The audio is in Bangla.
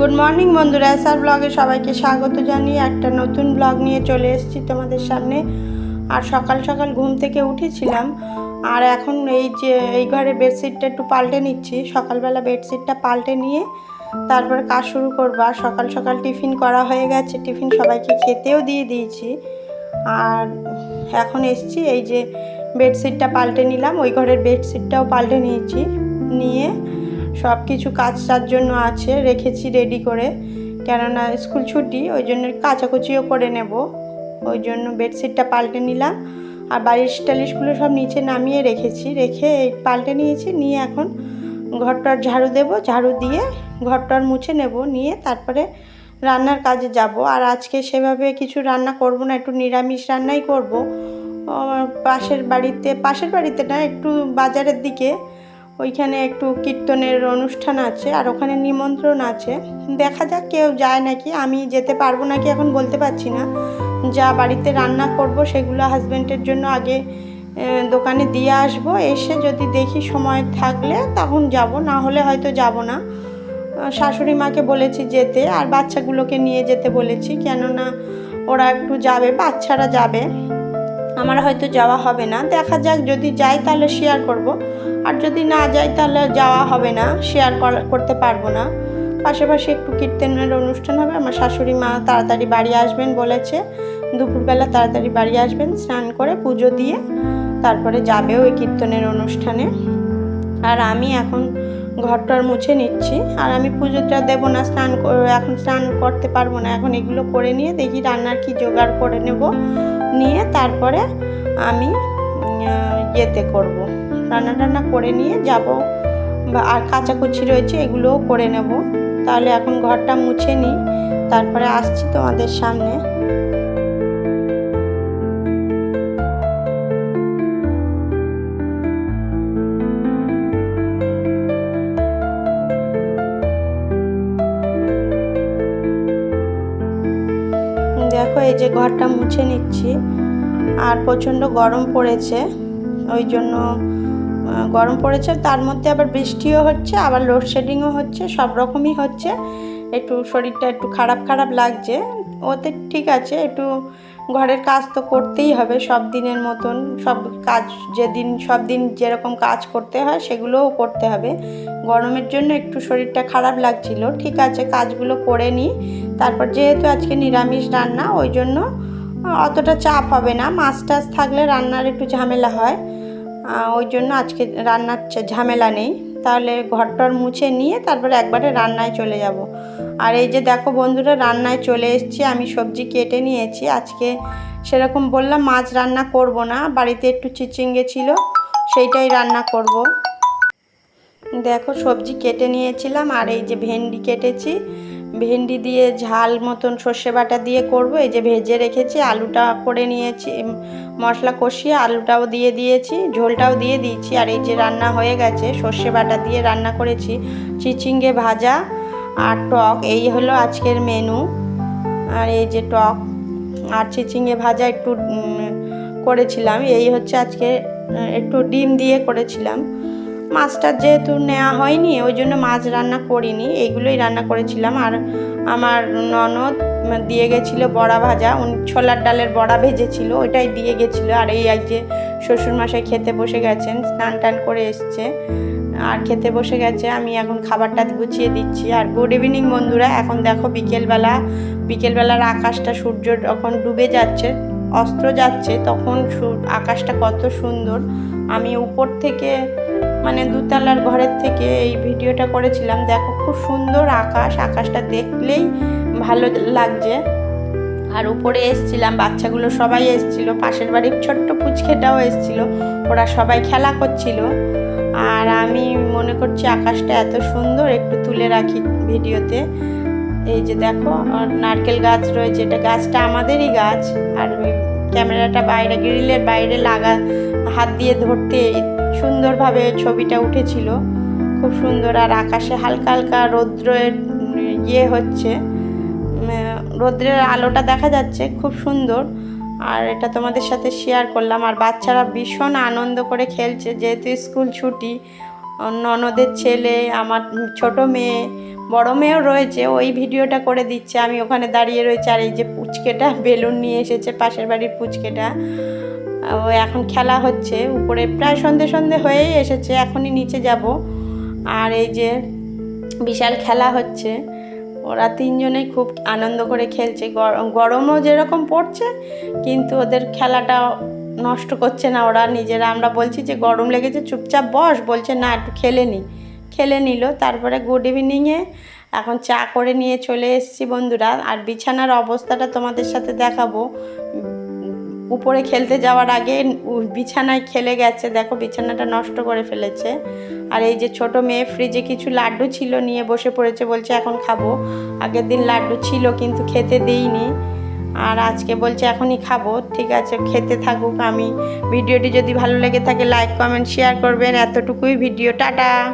গুড মর্নিং বন্ধুরা। এসআর ব্লগে সবাইকে স্বাগত জানিয়ে একটা নতুন ব্লগ নিয়ে চলে এসেছি তোমাদের সামনে। আর সকাল সকাল ঘুম থেকে উঠেছিলাম। আর এখন এই যে, এই ঘরে বেডশিটটা একটু পাল্টে নিচ্ছি। সকালবেলা বেডশিটটা পাল্টে নিয়ে তারপর কাজ শুরু করব। আর সকাল সকাল টিফিন করা হয়ে গেছে। টিফিন সবাইকে খেতেও দিয়ে দিয়েছি। আর এখন এসছি, এই যে বেডশিটটা পাল্টে নিলাম। ওই ঘরের বেডশিটটাও পাল্টে নিয়েছি। নিয়ে সব কিছু কাজ তার জন্য আছে, রেখেছি রেডি করে। কেননা স্কুল ছুটি, ওই জন্য কাচাকুচিও করে নেব। ওই জন্য বেডশিটটা পাল্টে নিলাম। আর বালিশ টালিশগুলো সব নিচে নামিয়ে রেখেছি। রেখে পাল্টে নিয়েছি, নিয়ে এখন ঘরটার ঝাড়ু দেব। ঝাড়ু দিয়ে ঘরটার মুছে নেব। নিয়ে তারপরে রান্নার কাজে যাব। আর আজকে সেভাবে কিছু রান্না করব না, একটু নিরামিষ রান্নাই করব। পাশের বাড়িতে পাশের বাড়িতে না, একটু বাজারের দিকে ওইখানে একটু কীর্তনের অনুষ্ঠান আছে আর ওখানে নিমন্ত্রণ আছে। দেখা যাক কেউ যায় নাকি। আমি যেতে পারব নাকি এখন বলতে পারছি না। যা বাড়িতে রান্না করব সেগুলো হাজব্যান্ডের জন্য আগে দোকানে দিয়ে আসব। এসে যদি দেখি সময় থাকলে তখন যাব, না হলে হয়তো যাব না। শাশুড়ি মাকে বলেছি যেতে আর বাচ্চাগুলোকে নিয়ে যেতে বলেছি। কেননা ওরা একটু যাবে, বাচ্চারা যাবে। আমার হয়তো যাওয়া হবে না। দেখা যাক যদি যাই তাহলে শেয়ার করব। আর যদি না যাই তাহলে যাওয়া হবে না শেয়ার করতে পারব না। পাশাপাশি একটু কীর্তনের অনুষ্ঠান হবে, আমার শাশুড়ি মা তাড়াতাড়ি বাড়ি আসবেন বলেছে। দুপুরবেলা তাড়াতাড়ি বাড়ি আসবেন, স্নান করে পুজো দিয়ে তারপরে যাবে ওই কীর্তনের অনুষ্ঠানে। আর আমি এখন ঘরটার মুছে নিচ্ছি, আর আমি পুজোটা দেবো না, স্নান এখন স্নান করতে পারব না, এখন এগুলো করে নিয়ে দেখি রান্নার কি জোগাড় করে নেব। নিয়ে তারপরে আমি ইয়েতে করব। রান্না টান্না করে নিয়ে যাব। বা আর কাচাকুচি রয়েছে, এগুলোও করে নেব। তাহলে এখন ঘরটা মুছে নিই, তারপরে আসছি তোমাদের সামনে। দেখো, এই যে ঘরটা মুছে নিচ্ছি। আর প্রচণ্ড গরম পড়েছে, ওই জন্য গরম পড়েছে, তার মধ্যে আবার বৃষ্টিও হচ্ছে, আবার লোডশেডিংও হচ্ছে, সব রকমই হচ্ছে। একটু শরীরটা একটু খারাপ খারাপ লাগছে। ওতে ঠিক আছে, একটু ঘরের কাজ তো করতেই হবে, সব দিনের মতন, সব কাজ যেদিন, সব দিন যেরকম কাজ করতে হয়, সেগুলোও করতে হবে। গরমের জন্য একটু শরীরটা খারাপ লাগছিল, ঠিক আছে, কাজগুলো করে নিই তারপর যেহেতু আজকে নিরামিষ রান্না, ওই জন্য অতটা চাপ হবে না। মাছ টাছ থাকলে রান্নার একটু ঝামেলা হয়। ওই জন্য আজকে রান্নার ঝামেলা নেই। তাহলে ঘরটর মুছে নিয়ে তারপরে একবারে রান্নায় চলে যাব। আর এই যে দেখো বন্ধুরা, রান্নায় চলে এসেছি। আমি সবজি কেটে নিয়েছি। আজকে সেরকম বললাম, মাছ রান্না করব না। বাড়িতে একটু চিচিঙ্গে ছিল, সেইটাই রান্না করব। দেখো সবজি কেটে নিয়েছিলাম। আর এই যে ভেন্ডি কেটেছি। ভেন্ডি দিয়ে ঝাল মতন সর্ষে বাটা দিয়ে করব। এই যে ভেজে রেখেছি, আলুটা করে নিয়েছি মশলা কষিয়ে আলুটাও দিয়ে দিয়েছি, ঝোলটাও দিয়ে দিয়েছি। আর এই যে রান্না হয়ে গেছে, সর্ষে বাটা দিয়ে রান্না করেছি, চিচিঙ্গে ভাজা আর টক। এই হলো আজকের মেনু। আর এই যে টক আর চিচিঙ্গে ভাজা একটু করেছিলাম। এই হচ্ছে আজকে একটু ডিম দিয়ে করেছিলাম। মাছটা যেহেতু নেওয়া হয়নি, ওই জন্য মাছ রান্না করিনি। এইগুলোই রান্না করেছিলাম। আর আমার ননদ দিয়ে গেছিল বড়া ভাজা। উনি ছোলার ডালের বড়া ভেজেছিল, ওইটাই দিয়ে গেছিল। আর এই যে শ্বশুরমশাই খেতে বসে গেছেন, স্নান টান করে এসছে। আর খেতে বসে গেছে, আমি এখন খাবারটা গুছিয়ে দিচ্ছি। আর গুড ইভিনিং বন্ধুরা, এখন দেখো বিকেলবেলা, বিকেলবেলার আকাশটা সূর্য যখন ডুবে যাচ্ছে অস্ত্র যাচ্ছে, তখন আকাশটা কত সুন্দর। আমি উপর থেকে মানে দুতলার ঘরের থেকে এই ভিডিওটা করেছিলাম। দেখো খুব সুন্দর আকাশ, আকাশটা দেখলেই ভালো লাগছে। আর উপরে এসছিলাম, বাচ্চাগুলো সবাই এসছিল, পাশের বাড়ির ছোট্ট পুচকেটাও এসছিল, ওরা সবাই খেলা করছিল। আর আমি মনে করছি আকাশটা এত সুন্দর, একটু তুলে রাখি ভিডিওতে। এই যে দেখো নারকেল গাছ রয়েছে, এটা গাছটা আমাদেরই গাছ, আর ক্যামেরাটা বাইরে, গ্রিলের বাইরে লাগা, হাত দিয়ে ধরতে সুন্দরভাবে ছবিটা উঠেছিল। খুব সুন্দর, আর আকাশে হালকা হালকা রৌদ্রের ইয়ে হচ্ছে। রৌদ্রের আলোটা দেখা যাচ্ছে, খুব সুন্দর। আর এটা তোমাদের সাথে শেয়ার করলাম। আর বাচ্চারা ভীষণ আনন্দ করে খেলছে, যেহেতু স্কুল ছুটি ননদের ছেলে, আমার ছোট মেয়ে, বড় মেয়েও রয়েছে, ওই ভিডিওটা করে দিচ্ছে। আমি ওখানে দাঁড়িয়ে রয়েছে আর এই যে পুচকেটা, বেলুন নিয়ে এসেছে, পাশের বাড়ির পুচকেটা। ও এখন খেলা হচ্ছে, উপরে প্রায় সন্ধে সন্ধে হয়েই এসেছে, এখনই নিচে যাব। আর এই যে বিশাল খেলা হচ্ছে, ওরা তিনজনেই খুব আনন্দ করে খেলছে। গরম গরমও যেরকম পড়ছে, কিন্তু ওদের খেলাটা নষ্ট করছে না ওরা নিজেরা। আমরা বলছি যে, গরম লেগেছে, চুপচাপ বস। বলছে, না, একটু খেলে নি। খেলে নিল। তারপরে গুড ইভিনিংয়ে এখন চা করে নিয়ে চলে এসেছি বন্ধুরা। আর বিছানার অবস্থাটা তোমাদের সাথে দেখাবো। উপরে খেলতে যাওয়ার আগে বিছানায় খেলে গেছে। দেখো, বিছানাটা নষ্ট করে ফেলেছে। আর এই যে ছোট মেয়ে ফ্রিজে কিছু লাড্ডু ছিল, নিয়ে বসে পড়েছে। বলছে, এখন খাব। আগের দিন লাড্ডু ছিল, কিন্তু খেতে দেইনি। আর আজকে বলছে এখনই খাব, ঠিক আছে, খেতে থাকুক আমি। ভিডিওটি যদি ভালো লেগে থাকে লাইক কমেন্ট শেয়ার করবেন। এতটুকুই ভিডিও, টাটা!